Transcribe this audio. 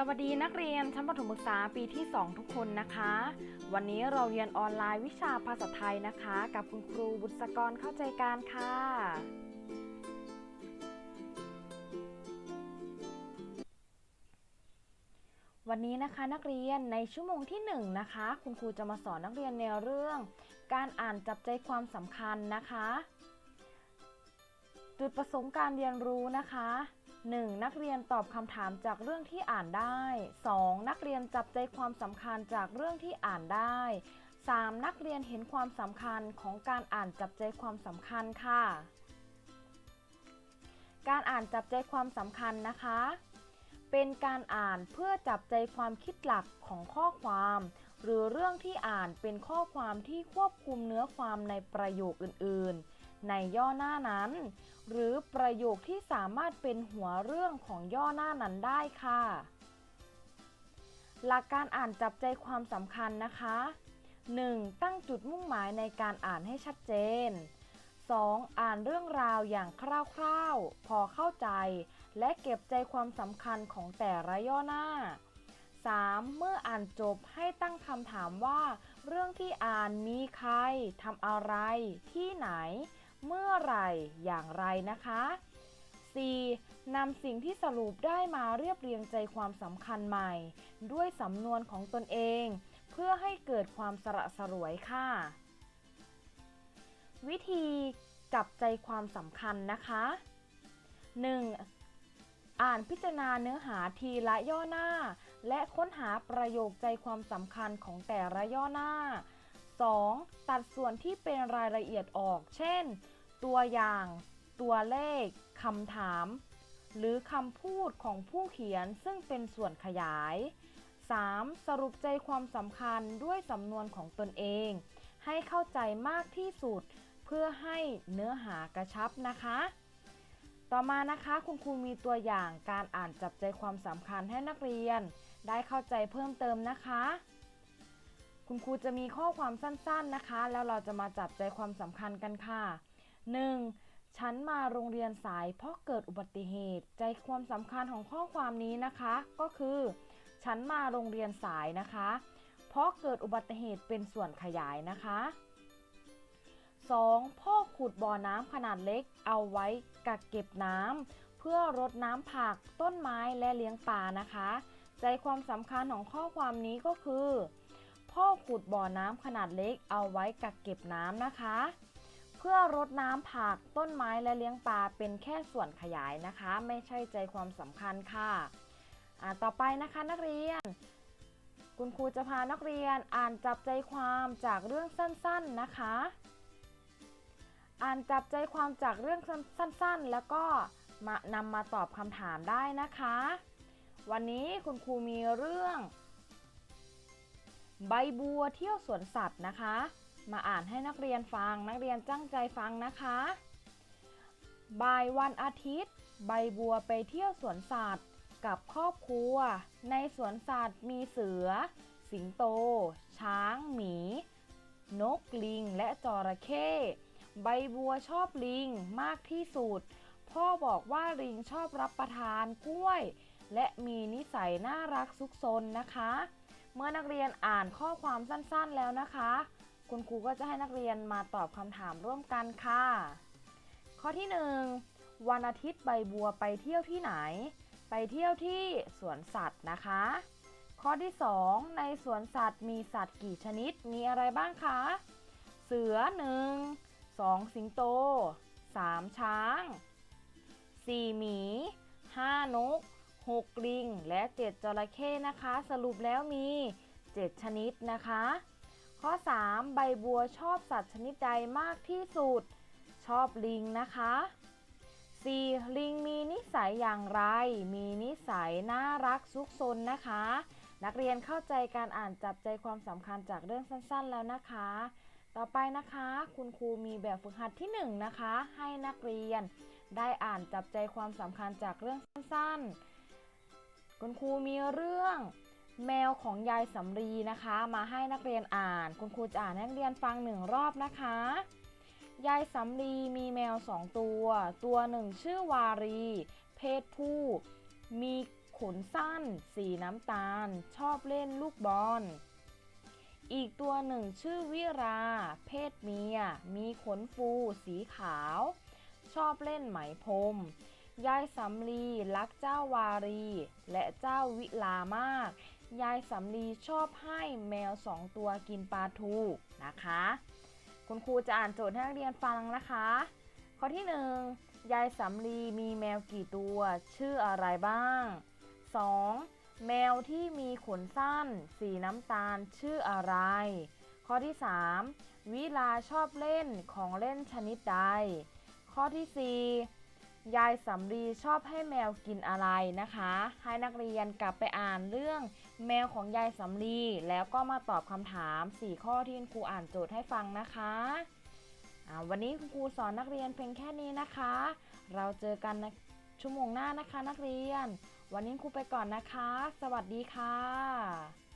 สวัสดีนักเรียนชั้นประถมศึกษาปีที่ 2 ทุกคนนะคะ วันนี้เราเรียนออนไลน์วิชาภาษาไทยนะคะ กับคุณครูบุษกรเข้าใจการค่ะ วันนี้นะคะนักเรียนในชั่วโมงที่ 1 นะคะ คุณครูจะมาสอนนักเรียนในเรื่อง การอ่านจับใจความสำคัญนะคะ จุดประสงค์การเรียนรู้นะคะ 1. นักเรียนตอบคำถามจากเรื่องที่อ่านได้ 2. นักเรียนจับใจความสำคัญจากเรื่องที่อ่านได้ 3. นักเรียนเห็นความสำคัญของการอ่านจับใจความสำคัญค่ะ การอ่านจับใจความสำคัญนะคะ เป็นการอ่านเพื่อจับใจความคิดหลักของข้อความ หรือเรื่องที่อ่านเป็นข้อความที่ควบคุมเนื้อความในประโยคอื่น ๆ ในย่อหน้านั้น หรือประโยคที่สามารถเป็นหัวเรื่องของย่อหน้านั้นได้ค่ะ หลักการอ่านจับใจความสำคัญนะคะ 1. ตั้งจุดมุ่งหมายในการอ่านให้ชัดเจน 2. อ่านเรื่องราวอย่างคร่าวๆ พอเข้าใจ และเก็บใจความสำคัญของแต่ละย่อหน้า 3. เมื่ออ่านจบให้ตั้งคำถามว่า เรื่องที่อ่านมีใครทำอะไร ที่ไหน เมื่อไรอย่างไรนะคะ 4. นำสิ่งที่สรุปได้มาเรียบเรียงใจความสำคัญใหม่ ด้วยสำนวนของตนเอง เพื่อให้เกิดความสระสรวยค่ะ วิธีจับใจความสำคัญนะคะ 1. อ่านพิจารณาเนื้อหาทีละย่อหน้า และค้นหาประโยคใจความสำคัญของแต่ละย่อหน้า 2. ตัดส่วนที่เป็นรายละเอียดออก เช่น ตัวอย่าง ตัวเลข คำถาม หรือคำพูดของผู้เขียนซึ่งเป็นส่วนขยาย 3. สรุปใจความสำคัญด้วยสำนวนของตนเอง ให้เข้าใจมากที่สุด เพื่อให้เนื้อหากระชับนะคะ ต่อมานะคะคุณครูมีตัวอย่างการอ่านจับใจความสำคัญให้นักเรียน ได้เข้าใจเพิ่มเติมนะคะ คุณครูจะมีข้อความสั้นๆนะคะ แล้วเราจะมาจับใจความสำคัญกันค่ะ 1. ฉันมาโรงเรียนสายเพราะเกิดอุบัติเหตุ ใจความสำคัญของข้อความนี้นะคะ ก็คือ ฉันมาโรงเรียนสายนะคะ เพราะเกิดอุบัติเหตุเป็นส่วนขยายนะคะ 2. พ่อขุดบ่อน้ำขนาดเล็ก เอาไว้กักเก็บน้ำเพื่อรดน้ำผักต้นไม้และเลี้ยงปลานะคะ ใจความสำคัญของข้อความนี้ก็คือ พ่อขุดบ่อน้ำขนาดเล็กเอาไว้กักเก็บน้ำนะคะ เพื่อรดน้ำผักต้นไม้และเลี้ยงปลาเป็นแค่ส่วนขยายนะคะ ไม่ใช่ใจความสำคัญค่ะอ่าต่อไปนะคะนักเรียน คุณครูจะพานักเรียนอ่านจับใจความจากเรื่องสั้นๆนะคะ อ่านจับใจความจากเรื่องสั้นๆ แล้วก็มานำมาตอบคำถามได้นะคะ วันนี้คุณครูมีเรื่อง ใบบัวเที่ยวสวนสัตว์นะคะ มาอ่านให้นักเรียนฟังนักเรียนตั้งใจฟังนะคะบ่ายวันอาทิตย์ ใบบัวไปเที่ยวสวนสัตว์ กับครอบครัว ในสวนสัตว์มีเสือ สิงโต ช้าง หมี นกลิง และจระเข้ใบบัวชอบลิงมากที่สุด พ่อบอกว่าลิงชอบรับประทานกล้วย และมีนิสัยน่ารักซุกซนนะคะ เมื่อนักเรียนอ่านข้อความสั้นๆแล้วนะคะ คุณครูก็จะให้นักเรียนมาตอบคำถามร่วมกันค่ะ ข้อที่ 1 วันอาทิตย์ใบบัวไปเที่ยวที่ไหน ไปเที่ยวที่สวนสัตว์นะคะ ข้อที่ 2 ในสวนสัตว์มีสัตว์กี่ชนิดมีอะไรบ้างคะ เสือ 1 2 สิงโต 3 ช้าง 4 หมี 5 นก 6 ลิง และ 7 จระเข้นะคะ สรุปแล้วมี 7 ชนิดนะคะ ข้อ 3 ใบบัวชอบสัตว์ชนิดใดมากที่สุด ชอบลิงนะคะ 4. ลิงมีนิสัยอย่างไร มีนิสัยน่ารักซุกซนนะคะ นักเรียนเข้าใจการอ่านจับใจความสำคัญจากเรื่องสั้นๆแล้วนะคะ ต่อไปนะคะ คุณครูมีแบบฝึกหัดที่ 1นงนะคะ ให้นักเรียนได้อ่านจับใจความสำคัญจากเรื่องสั้นๆ คุณครูมีเรื่อง แมวของยายสำลีนะคะ มาให้นักเรียนอ่าน คุณครูจะอ่านให้นักเรียนฟังหนึ่งรอบนะคะ ยายสำลีมีแมวสองตัว ตัวหนึ่งชื่อวารี เพศผู้ มีขนสั้น สีน้ำตาล ชอบเล่นลูกบอล อีกตัวหนึ่งชื่อวิรา เพศเมีย มีขนฟู สีขาว ชอบเล่นไหมพรม ยายสำลีรักเจ้าวารี และเจ้าวิลามาก ยายสำลีชอบให้แมวสองตัวกินปลาทูนะคะ คุณครูจะอ่านโจทย์ให้นักเรียนฟังนะคะ ข้อที่หนึ่งยายสำลีมีแมวกี่ตัว ชื่ออะไรบ้าง 2. แมวที่มีขนสั้น สีน้ำตาลชื่ออะไร ข้อที่ 3. วิลาชอบเล่นของเล่นชนิดใด ข้อที่ 4 ยายสำลีชอบให้แมวกินอะไรนะคะ ให้นักเรียนกลับไปอ่านเรื่องแมวของยายสำลีแล้วก็มาตอบคำถาม 4 ข้อที่คุณครูอ่านโจทย์ให้ฟังนะคะอ่าวันนี้คุณครูสอนนักเรียนเพียงแค่นี้นะคะ เราเจอกันในชั่วโมงหน้านะคะนักเรียน วันนี้ครูไปก่อนนะคะ สวัสดีค่ะ